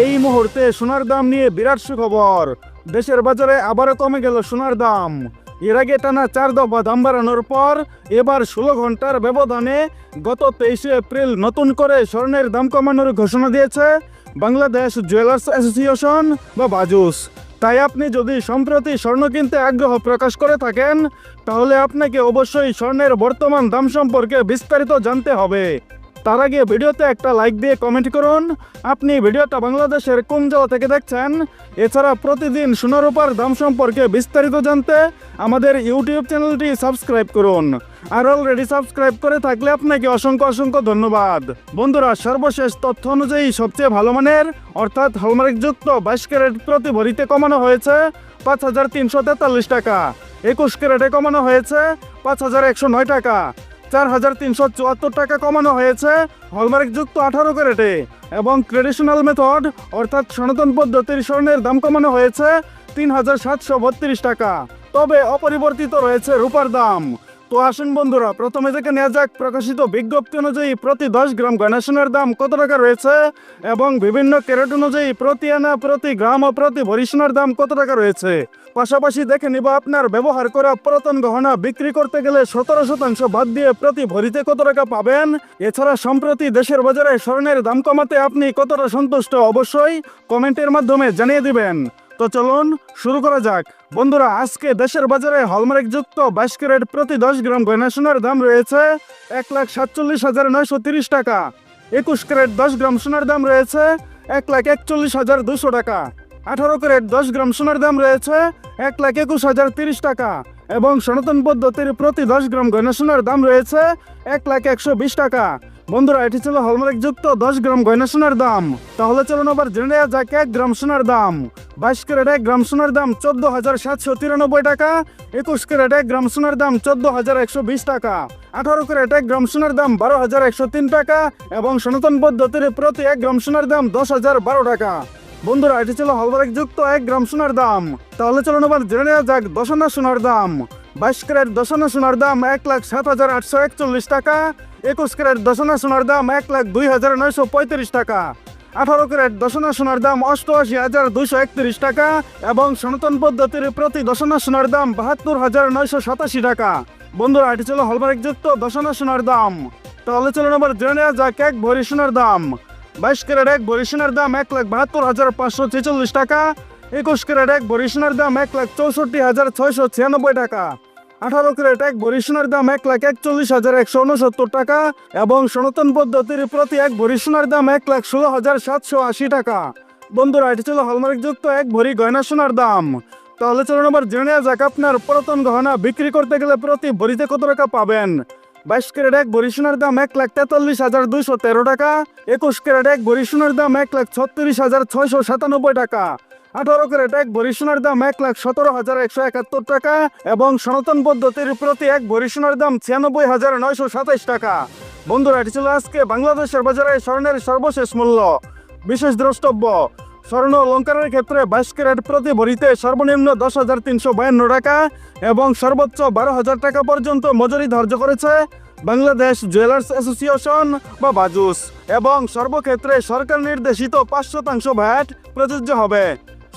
এই মুহূর্তে সোনার দাম নিয়ে বিরাট সুখবর। দেশের বাজারে আবারও কমে গেল সোনার দাম। এর আগে টানা চার দফা দাম বাড়ানোর পর এবার ষোলো ঘণ্টার ব্যবধানে গত তেইশে এপ্রিল নতুন করে স্বর্ণের দাম কমানোর ঘোষণা দিয়েছে বাংলাদেশ জুয়েলার্স অ্যাসোসিয়েশন বা বাজুস। তাই আপনি যদি সম্প্রতি স্বর্ণ কিনতে আগ্রহ প্রকাশ করে থাকেন, তাহলে আপনাকে অবশ্যই স্বর্ণের বর্তমান দাম সম্পর্কে বিস্তারিত জানতে হবে। তার আগে ভিডিওতে একটা লাইক দিয়ে কমেন্ট করুন। আপনি ভিডিওটা বাংলাদেশের কোন জেলা থেকে দেখছেন? এছাড়া প্রতিদিন সোনার উপর দাম সম্পর্কে বিস্তারিত জানতে আমাদের ইউটিউব চ্যানেলটি সাবস্ক্রাইব করুন। আর অলরেডি সাবস্ক্রাইব করে থাকলে আপনাকে অসংখ্য অসংখ্য ধন্যবাদ। বন্ধুরা, সর্বশেষ তথ্য অনুযায়ী সবচেয়ে ভালো মানের, অর্থাৎ হলমার্কযুক্ত বাইশ ক্যারেট প্রতি ভরিতে কমানো হয়েছে পাঁচ হাজার তিনশো তেতাল্লিশ টাকা। একুশ ক্যারেটে কমানো হয়েছে পাঁচ হাজার একশো নয় টাকা। চার হাজার তিনশো চুয়াত্তর টাকা কমানো হয়েছে হলমার্কযুক্ত আঠারো ক্যারেটে এবং ট্রেডিশনাল মেথড, অর্থাৎ সনাতন পদ্ধতির স্বর্ণের দাম কমানো হয়েছে তিন হাজার সাতশো বত্রিশ টাকা। তবে অপরিবর্তিত রয়েছে রূপার দাম। তো আসুন বন্ধুরা, প্রথমে থেকে নেওয়া যাক, প্রকাশিত বিজ্ঞপ্তি অনুযায়ী প্রতি দশ গ্রাম গয়না সোনার দাম কত টাকা রয়েছে এবং বিভিন্ন ক্যারেট অনুযায়ী প্রতি আনা, প্রতি গ্রাম ও প্রতি ভরি সোনার দাম কত টাকা রয়েছে? পাশাপাশি দেখে নিব আপনার ব্যবহার করা পুরাতন গহনা বিক্রি করতে গেলে সতেরো শতাংশ বাদ দিয়ে প্রতি ভরিতে কত টাকা পাবেন? এছাড়া সম্প্রতি দেশের বাজারে স্বর্ণের দাম কমাতে আপনি কতটা সন্তুষ্ট? অবশ্যই কমেন্টের মাধ্যমে জানিয়ে দিবেন। তো চলুন শুরু করা যাক। বন্ধুরা, আজকে দেশের বাজারে হলমার্ক যুক্ত বাইশ ক্যারেট প্রতি দশ গ্রাম গয়না সোনার দাম রয়েছে এক লাখ সাতচল্লিশ হাজার নয়শো তিরিশ টাকা। একুশ ক্যারেট দশ গ্রাম সোনার দাম রয়েছে এক লাখ একচল্লিশ হাজার দুশো টাকা। আঠারো ক্যারেট দশ গ্রাম সোনার দাম রয়েছে এক লাখ একুশ হাজার তিরিশ টাকা। এবং সনাতন পদ্ধতির প্রতি দশ গ্রাম গয়না সোনার দাম রয়েছে এক লাখ একশো বিশ টাকা। বন্ধুরা, এটি ছিল হলমার্ক যুক্ত দশ গ্রাম গয়না সোনার দাম। তাহলে চলুন আবার জেনে নেওয়া যাক এক গ্রাম সোনার দাম। বাইশ ক্যারেট এক গ্রাম সোনার দাম চোদ্দ হাজার সাতশো তিরানব্বই টাকা। একুশ ক্যারেট এক গ্রাম সোনার দাম চোদ্দ হাজার একশো বিশ টাকা। আঠারো ক্যারেট এক গ্রাম সোনার দাম বারো হাজার একশো তিন টাকা এবং সনাতন পদ্ধতির প্রতি এক গ্রাম সোনার দাম দশ হাজার বারো টাকা। বন্ধুরা, এটি ছিল হলমার্ক যুক্ত এক গ্রাম সোনার দাম। তাহলে চলুন আবার জেনে নেওয়া যাক দশানা সোনার দাম। বাইশ ক্যারেট দশানা সোনার দাম এক লাখ সাত হাজার আটশো একচল্লিশ টাকা। একুশ ক্যারেট দশনা সোনার দাম এক লাখ দুই হাজার নয়শো পঁয়ত্রিশ টাকা। আঠারো ক্যারেট দশনা সোনার দাম অষ্টআশি হাজার দুইশো একত্রিশ টাকা এবং সনাতন পদ্ধতির প্রতি দশনা সোনার দাম বাহাত্তর হাজার নয়শো সাতাশি টাকা। বন্ধুরা, এটি ছিল হলমার্ক যুক্ত দশনা সোনার দাম। তাহলে চলুন আবার জেনে নেওয়া যাক এক ভরি সোনার দাম। বাইশ ক্যারেট এক ভরি সোনার দাম এক লাখ বাহাত্তর হাজার পাঁচশো ছেচল্লিশ টাকা। একুশ ক্যারেট এক ভরি সোনার দাম এক লাখ চৌষট্টি হাজার ছয়শো ছিয়ানব্বই টাকা। আঠারো ক্যারেট, এক ভরি সোনার দাম এক লাখ একচল্লিশ হাজার একশো উনসত্তর টাকা এবং সনাতন পদ্ধতির প্রতি এক ভরি সোনার দাম এক লাখ ষোলো হাজার সাতশো আশি টাকা। বন্ধুরা, এটি ছিল হলমার্ক যুক্ত এক ভরি গয়না সোনার দাম। তাহলে চলুন আবার জেনে নেওয়া যাক, আপনার পুরাতন গহনা বিক্রি করতে গেলে প্রতি ভরিতে কত টাকা পাবেন? বাইশ ক্যারেট, এক ভরি সোনার দাম এক লাখ তেতাল্লিশ হাজার দুইশো তেরো টাকা। একুশ ক্যারেট, এক ভরি সোনার দাম এক লাখ ছত্রিশ হাজার ছয়শো সাতানব্বই টাকা। আঠারো ক্যারেট, এক ভরি দাম এক লাখ সতেরো হাজার একশো একাত্তর টাকা এবং সনাতন পদ্ধতির প্রতি এক ভরি দাম ছিয়ানব্বই হাজার নয়শো সাতাইশ টাকা। বন্ধুরা, এটি ছিল আজকে বাংলাদেশের বাজারে স্বর্ণের সর্বশেষ মূল্য। বিশেষ দ্রষ্টব্য, স্বর্ণ অলঙ্কারের ক্ষেত্রে বাইশ ক্যারেট প্রতি ভরিতে সর্বনিম্ন দশ হাজার তিনশো বায়ান্ন টাকা এবং সর্বোচ্চ বারো হাজার টাকা পর্যন্ত মজুরি ধার্য করেছে বাংলাদেশ জুয়েলার্স অ্যাসোসিয়েশন বা বাজুস এবং সর্বক্ষেত্রে সরকার নির্দেশিত পাঁচ শতাংশ ভ্যাট প্রযোজ্য হবে।